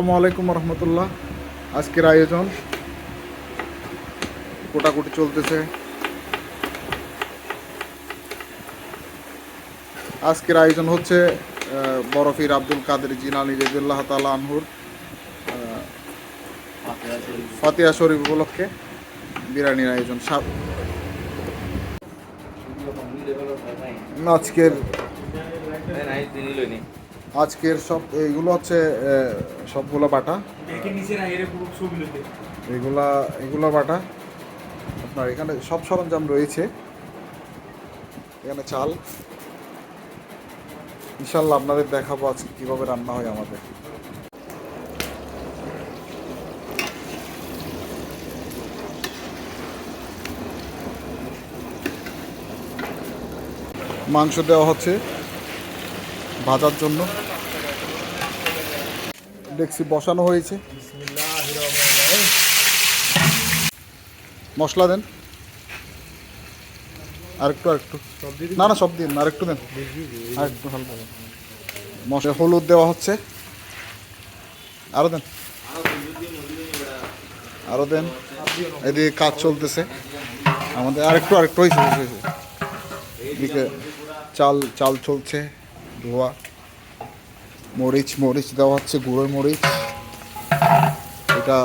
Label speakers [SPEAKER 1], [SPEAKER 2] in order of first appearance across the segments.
[SPEAKER 1] আসসালামু আলাইকুম রহমতুল্লাহ। আজকের আয়োজন কোটাকুটি চলতেছে। আজকের আয়োজন হচ্ছে বরফির আব্দুল কাদের জিনানি রেজুল্লাহ তালা আনহুর ফাতিহা শরীফ উপলক্ষে বিরিয়ানির আয়োজন। আজকের আজকের সব এইগুলো হচ্ছে সবগুলো বাটা। এগুলা এগুলো বাটা। আপনার এখানে সব সরঞ্জাম রয়েছে। এখানে চাল। ইনশাল্লাহ আপনাদের দেখাবো আজকে কীভাবে রান্না হয় আমাদের। মাংস দেওয়া হচ্ছে। ভাজার জন্য। দেখছি বসানো হয়েছে। মশলা দেন। আরেকটু আরেকটু। না না, সব দিন, আরেকটু দেন। আরেকটু। মশলা হলুদ দেওয়া হচ্ছে। আরও দেন। আরও দেন। এদিকে কাজ চলতেছে। আমাদের আরেকটু আরেকটু হয়েছে। এদিকে চাল চাল চলছে। ধোয়া। মরিচ মরিচ দেওয়া হচ্ছে, গুঁড়ো মরিচ। এটা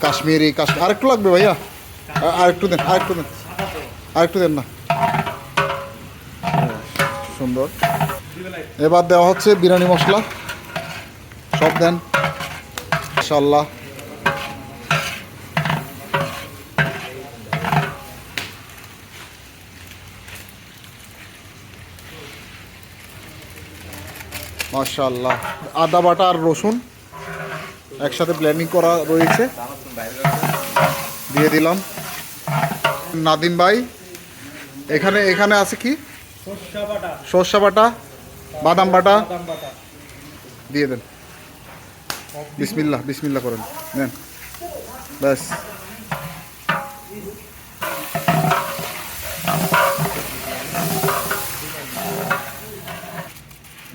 [SPEAKER 1] কাশ্মীরি, কাশ্মীর। আরেকটু লাগবে ভাইয়া? আরেকটু দেন আরেকটু দেন। আরেকটু দেন না। সুন্দর। এবার দেওয়া হচ্ছে বিরিয়ানি মশলা। সব দেন। ইনশাল্লাহ মাশাল্লাহ আদা বাটা আর রসুন একসাথে প্ল্যানিং করা রয়েছে। দিয়ে দিলাম। নাদিম ভাই এখানে এখানে আছে কি?
[SPEAKER 2] সর্ষা বাটা।
[SPEAKER 1] বাদাম বাটা। দিয়ে দেন। বিসমিল্লা বিসমিল্লাহ করেন। নেন। ব্যাস।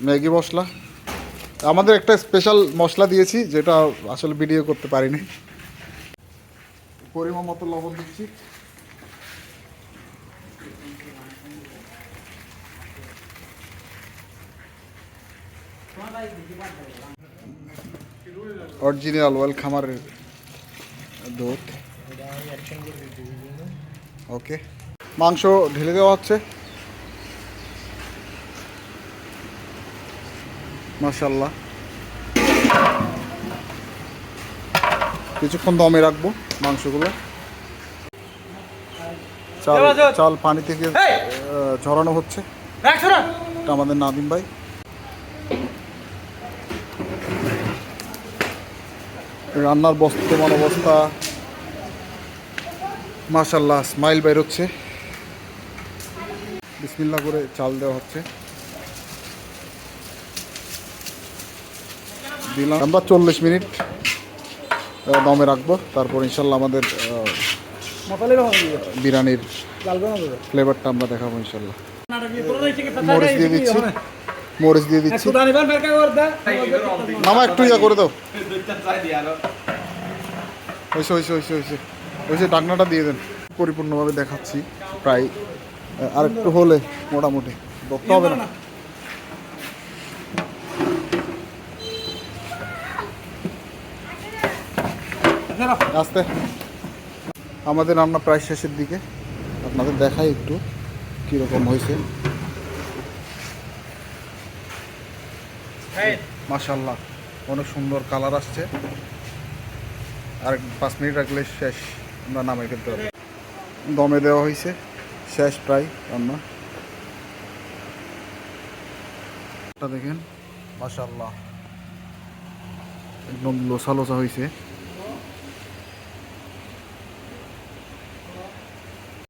[SPEAKER 1] ম্যাগি মশলা। আমাদের একটা স্পেশাল মশলা দিয়েছি, যেটা আসলে ভিডিও করতে পারিনি। পরিমাণ মতো লবণ দিচ্ছি। অরিজিনাল ওয়েল খামারের দুধ ওকে মাংস ঢেলে দেওয়া হচ্ছে। মাশাল্লাহ কিছুক্ষণ দমে রাখব মাংসগুলো। চাল চাল পানি থেকে ঝরানো হচ্ছে। এটা আমাদের নাদিম ভাই। রান্নার বর্তমান অবস্থা মাশাল্লাহ স্মাইল বেরোচ্ছে। বিসমিল্লা করে চাল দেওয়া হচ্ছে। দিলাম। আমরা চল্লিশ মিনিট দমে রাখব। তারপর ইনশাল্লাহ আমাদের বিরিয়ানির ফ্লেভারটা আমরা দেখাবো ইনশাল্লাহ। মরিচ দিয়ে দিচ্ছি। মরিচ দিয়ে দিচ্ছি।
[SPEAKER 2] সুদা নিবার বেরকা কর দা।
[SPEAKER 1] মামা একটু ইয়া করে দাও। হয়েছে হয়েছে হয়েছে হয়েছে হয়েছে ডাকনাটা দিয়ে দেন। পরিপূর্ণভাবে দেখাচ্ছি প্রায় আহ, আরেকটু হলে মোটামুটি। ধরতে হবে না। আস্তে। আমাদের রান্না প্রায় শেষের দিকে। আপনাদের দেখাই একটু কীরকম হয়েছে। মাশাল্লাহ অনেক সুন্দর কালার আসছে। আর পাঁচ মিনিট রাখলে শেষ আমরা নামাই ফেলতে হবে দমে দেওয়া হয়েছে শেষ প্রায় রান্না। দেখেন মাশাল্লাহ একদম লোসা লোসা হয়েছে।